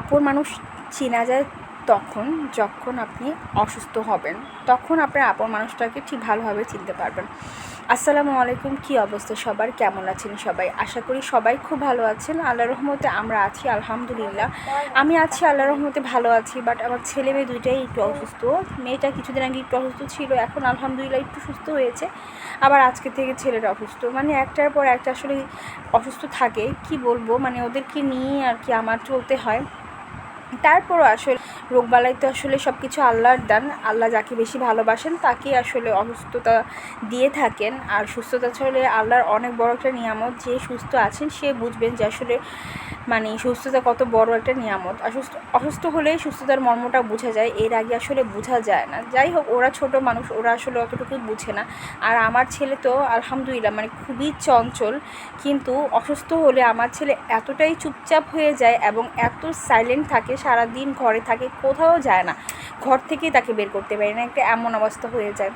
আপন মানুষ চেনা যায় তখন, যখন আপনি অসুস্থ হবেন, তখন আপনার আপন মানুষটাকে ঠিক ভালোভাবে চিনতে পারবেন। আসসালামু আলাইকুম, কী অবস্থা সবার? কেমন আছেন সবাই? আশা করি সবাই খুব ভালো আছেন। আল্লাহ রহমতে আমরা আছি, আলহামদুলিল্লাহ। আমি আছি, আল্লাহ রহমতে ভালো আছি বাট আমার ছেলে মেয়ে দুইটাই একটু অসুস্থ। মেয়েটা কিছুদিন আগে একটু অসুস্থ ছিল, এখন আলহামদুলিল্লাহ একটু সুস্থ হয়েছে। আবার আজকে থেকে ছেলেটা অসুস্থ। মানে একটার পর একটা আসলে অসুস্থ থাকে, কি বলব? মানে ওদেরকে নিয়ে আর কি আমার চলতে হয়। তারপরও আসলে রোগবালাই তো আসলে সব কিছু আল্লাহর দান। আল্লাহ যাকে বেশি ভালোবাসেন তাকে আসলে অসুস্থতা দিয়ে থাকেন। আর সুস্থতা আসলে আল্লাহর অনেক বড় একটা নিয়ামত। যে সুস্থ আছেন সে বুঝবেন যে আসলে মানে সুস্থতা কত বড় একটা নিয়ামত। অসুস্থ অসুস্থ হলেই সুস্থতার মর্মটা বোঝা যায়। এর আগে আসলে বোঝা যায় না। যাই হোক, ওরা ছোট মানুষ, ওরা আসলে অতটুকু বুঝে না। আর আমার ছেলে তো আলহামদুলিল্লাহ মানে খুবই চঞ্চল। কিন্তু অসুস্থ হলে আমার ছেলে এতটাই চুপচাপ হয়ে যায় এবং এত সাইলেন্ট থাকে সারা দিন ঘরে থাকে, কোথাও যায় না। ঘর থেকেই তাকে বের করতে পারি না, একটা এমন অবস্থা হয়ে যায়।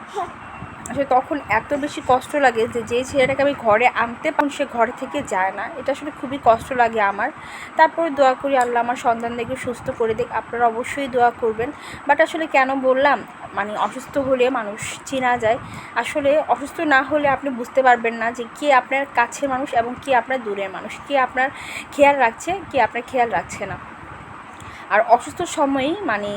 আসলে তখন এত বেশি কষ্ট লাগে যে যে ছেলেটাকে আমি ঘরে আনতে পারি সে ঘর থেকে যায় না। এটা আসলে খুবই কষ্ট লাগে আমার। তারপরে দোয়া করি, আল্লাহ আমার সন্তানদেরকে সুস্থ করে দিক। আপনারা অবশ্যই দোয়া করবেন। বাট আসলে কেন বললাম মানে অসুস্থ হলে মানুষ চেনা যায়। আসলে অসুস্থ না হলে আপনি বুঝতে পারবেন না যে, কে আপনার কাছের মানুষ এবং কে আপনার দূরের মানুষ। কে আপনার খেয়াল রাখছে, কে আপনার খেয়াল রাখছে না। আর অসুস্থ সময়ই মানে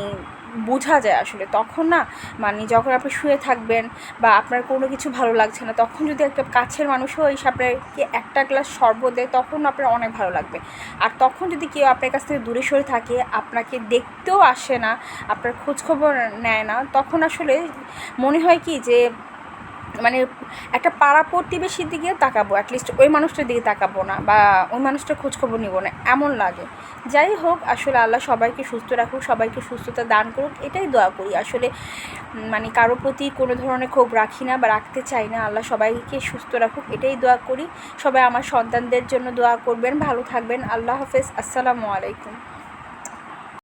বোঝা যায় আসলে। তখন না মানে যখন আপনি শুয়ে থাকবেন বা আপনার কোনো কিছু ভালো লাগছে না, তখন যদি একটা কাছের মানুষও এসে আপনাকে একটা গ্লাস শরবত দেয়, তখন আপনার অনেক ভালো লাগবে। আর তখন যদি কেউ আপনার কাছ থেকে দূরে সরে থাকে, আপনাকে দেখতেও আসে না, আপনার খোঁজখবর নেয় না, তখন আসলে মনে হয় কি যে মানে একটা পাড়া প্রতিবেশীর দিকে তাকাবো অ্যাটলিস্ট ওই মানুষটার দিকে তাকাবো না বা ওই মানুষটার খোঁজখবর নিব না, এমন লাগে। যাই হোক, আসলে আল্লাহ সবাইকে সুস্থ রাখুক, সবাইকে সুস্থতা দান করুক, এটাই দোয়া করি। আসলে মানে কারও প্রতি কোনো ধরনের ক্ষোভ রাখি না বা রাখতে চাই না, আল্লাহ সবাইকে সুস্থ রাখুক, এটাই দোয়া করি। সবাই আমার সন্তানদের জন্য দোয়া করবেন, ভালো থাকবেন, আল্লাহ হাফেজ, আসসালামু আলাইকুম।